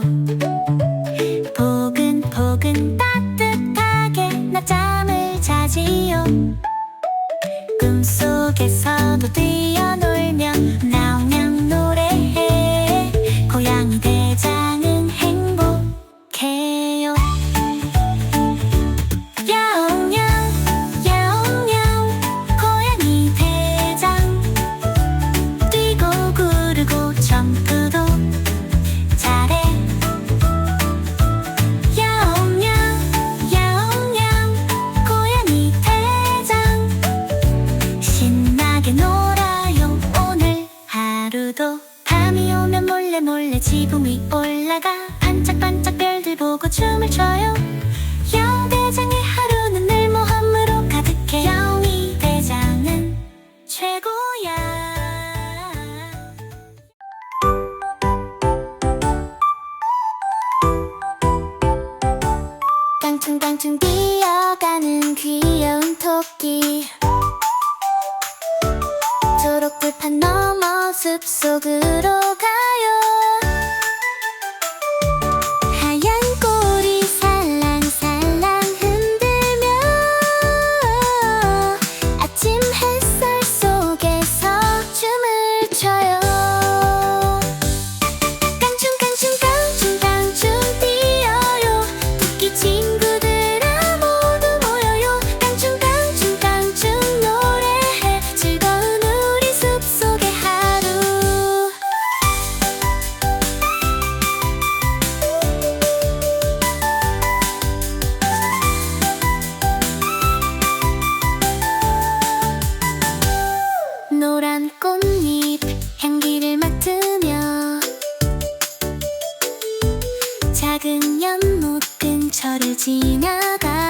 feel. 몰래 몰래 지붕 위 올라가 반짝반짝 별들 보고 춤을 춰요. 야옹 대장의 하루는 늘 모험으로 가득해. 야옹이 대장은 최고야. 깡충깡충 뛰어가는 귀여운 토끼 초록불판 넘어 숲속으로 가요. 하얀 꼬리 살랑살랑 흔들며 아침 햇살 속에서 춤을 춰요 근처를 지나가